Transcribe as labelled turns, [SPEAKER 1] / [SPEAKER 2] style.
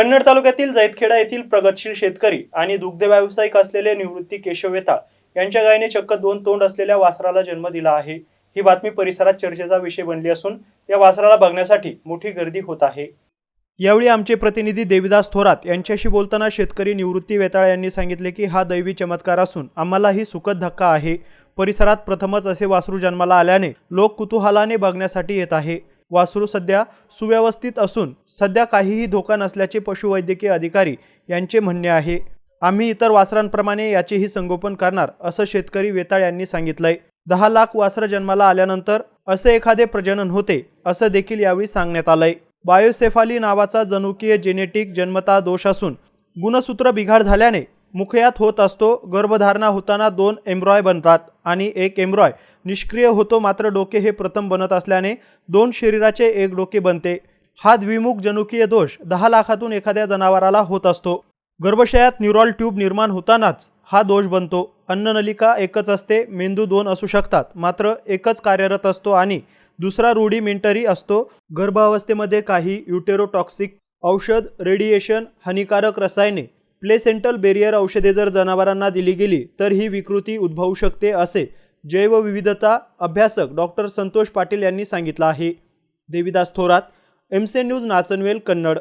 [SPEAKER 1] कन्नड तालुक्यातील जैतखेडा येथील प्रगतशील शेतकरी आणि दुग्ध व्यावसायिक असलेले निवृत्ती केशव वेताळ यांच्या गायीने चक्क दोन तोंड असलेल्या वासराला जन्म दिला आहे. ही बातमी परिसरात चर्चेचा विषय बनली असून या वासराला बघण्यासाठी मोठी गर्दी होत आहे. यावेळी आमचे प्रतिनिधी देविदास थोरात यांच्याशी बोलताना शेतकरी निवृत्ती वेताळ यांनी सांगितले की हा दैवी चमत्कार असून आम्हालाही सुखद धक्का आहे. परिसरात प्रथमच असे वासरू जन्माला आल्याने लोक कुतूहलाने बघण्यासाठी येत आहे. वासरू सध्या सुव्यवस्थित असून सध्या काहीही धोका नसल्याचे पशुवैद्यकीय अधिकारी यांचे म्हणणे आहे. आम्ही इतर वासरांप्रमाणे याचेही संगोपन करणार असं शेतकरी वेताळ यांनी सांगितलंय. दहा लाख वासरं जन्माला आल्यानंतर असे एखादे प्रजनन होते असं देखील यावेळी सांगण्यात आलंय. बायोसेफाली नावाचा जनुकीय जेनेटिक जन्मता दोष असून गुणसूत्र बिघाड झाल्याने मुखयात होत असतो गर्भधारणा होताना दोन एम्ब्रॉय बनतात आणि एक एम्ब्रॉय. निष्क्रिय होतो मात्र डोके हे प्रथम बनत असल्याने दोन शरीराचे एक डोके बनते. हा द्विमुख जनुकीय दोष दहा लाखातून एखाद्या जनावराला होत असतो. गर्भाशयात न्यूरॉल ट्यूब निर्माण होतानाच हा दोष बनतो. अन्ननलिका एकच असते मेंदू दोन असू शकतात मात्र एकच कार्यरत असतो आणि दुसरा रुडिमेंटरी असतो. गर्भावस्थेमध्ये काही युटेरोटॉक्सिक औषध रेडिएशन हानिकारक रसायने प्लेसेंटल बेरियर औषधे जर जनावरांना दिली गेली तर ही विकृती उद्भवू शकते असे जैवविविधता अभ्यासक डॉक्टर संतोष पाटील यांनी सांगितलं आहे. देविदास थोरात एमसे न्यूज नाचनवेल कन्नड.